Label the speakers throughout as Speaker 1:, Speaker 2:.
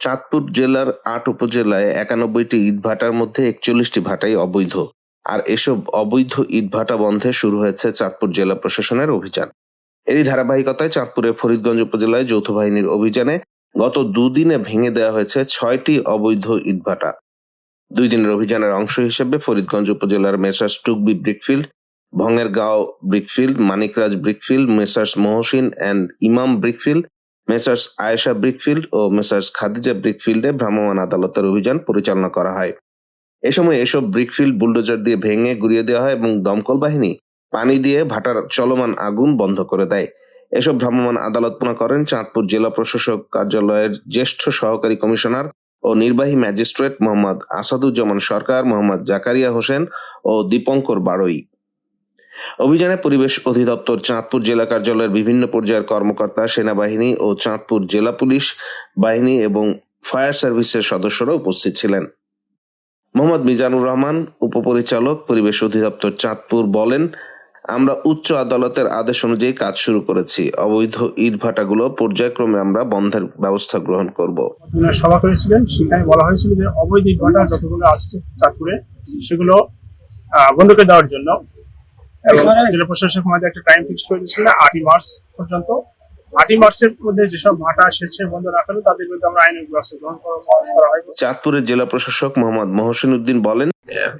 Speaker 1: চাঁদপুর জেলার আট উপজেলায় একানব্বইটি ইটভাটার মধ্যে একচল্লিশটি ভাটাই অবৈধ। আর এসব অবৈধ ইটভাটা বন্ধে শুরু হয়েছে চাঁদপুর জেলা প্রশাসনের অভিযান। এরই ধারাবাহিকতায় চাঁদপুরের ফরিদগঞ্জ উপজেলায় যৌথ বাহিনীর অভিযানে গত দুদিনে ভেঙে দেওয়া হয়েছে ছয়টি অবৈধ ইটভাটা দুই দিনের অভিযানের অংশ হিসেবে ফরিদগঞ্জ উপজেলার messrs Tukbi brickfield Bhangergaon brickfield, Manikraj brickfield, messrs Mohsin and Imam brickfield messrs Ayesha brickfield O messrs Khadija ব্রিকফিল্ডে ভ্রাম্যমাণ আদালতের অভিযান পরিচালনা করা হয়। এ সময় এসব ব্রিকফিল্ড বুলডোজার দিয়ে ভেঙে গুড়িয়ে দেওয়া হয় এবং দমকল বাহিনী পানি দিয়ে ভাটার চলমান আগুন বন্ধ করে দেয়। এসব ভ্রাম্যমাণ আদালতপনা করেন, চাঁদপুর জেলা প্রশাসক কার্যালয়ের জ্যেষ্ঠ সহকারী কমিশনার ও নির্বাহী ম্যাজিস্ট্রেট মোহাম্মদ আসাদুজ্জামান সরকার, মোহাম্মদ জাকারিয়া হোসেন ও দীপঙ্কর বাড়ই অভিযানে পরিবেশ অধিদপ্তর চাঁদপুর জেলা কার্যালয়ের বিভিন্ন পর্যায়ের কর্মকর্তা সেনাবাহিনী ও চাঁদপুর জেলা পুলিশ বাহিনী এবং ফায়ার সার্ভিসের সদস্যরা উপস্থিত ছিলেন। মোহাম্মদ মিজানুর রহমান উপপরিচালক পরিবেশ অধিদপ্তর চাঁদপুর বলেন আমরা উচ্চ আদালতের আদেশ অনুযায়ী কাজ শুরু করেছি। অবৈধ ইট ভাটাগুলো পর্যায়ক্রমে আমরা বন্ধের ব্যবস্থা গ্রহণ করব।
Speaker 2: সভা করেছিলেন সেখানে বলা হয়েছিল যে অবৈধ ইটভাটা যতগুলো আসছে চাঁদপুরে সেগুলো আহ, বন্ধ করে দেওয়ার জন্য এবং জেলা প্রশাসক আমাদের একটা টাইম ফিক্স করে দিয়েছিল আটই মার্চ পর্যন্ত। আটই মার্চের মধ্যে যেসব ভাটা বন্ধ না করলে তাদের বিরুদ্ধে আমরা আইনের ব্যবস্থা গ্রহণ করা- করা হয়।
Speaker 1: চাঁদপুরের জেলা প্রশাসক মোহাম্মদ মহসিন উদ্দিন বলেন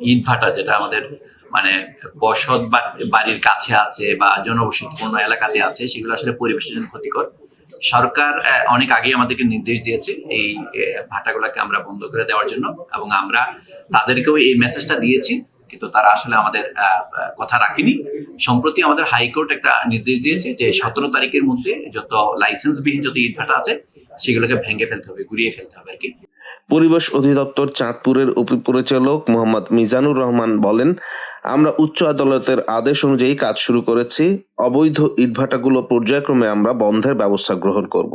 Speaker 3: ইট ভাটা যেটা আমাদের মানে বসত বা- বাড়ির কাছে আছে বা জনবসতিপূর্ণ এলাকাতে আছে সেগুলো আসলে পরিবেশের জন্য ক্ষতিকর। সরকার আহ, অনেক আগে আমাদেরকে নির্দেশ দিয়েছে এই আহ, ভাটাগুলোকে আমরা বন্ধ করে দেওয়ার জন্য এবং আমরা তাদেরকেও এই মেসেজটা দিয়েছি। কিন্তু তারা আসলে আমাদের কথা রাখেনি। সম্প্রতি আমাদের হাইকোর্ট একটা নির্দেশ দিয়েছে যে সতেরো তারিখের মধ্যে যত লাইসেন্সবিহীন যত ইট ভাটা আছে, সেগুলোকে ভেঙে ফেলতে হবে, গুড়িয়ে ফেলতে হবে আর কি।
Speaker 1: পরিবেশ অধিদপ্তর চাঁদপুরের উপপরিচালক মোহাম্মদ মিজানুর রহমান বলেন, আমরা উচ্চ আদালতের আদেশ অনুযায়ী কাজ শুরু করেছি। অবৈধ ইটভাটাগুলো পর্যায়ক্রমে আমরা বন্ধের ব্যবস্থা গ্রহণ করব।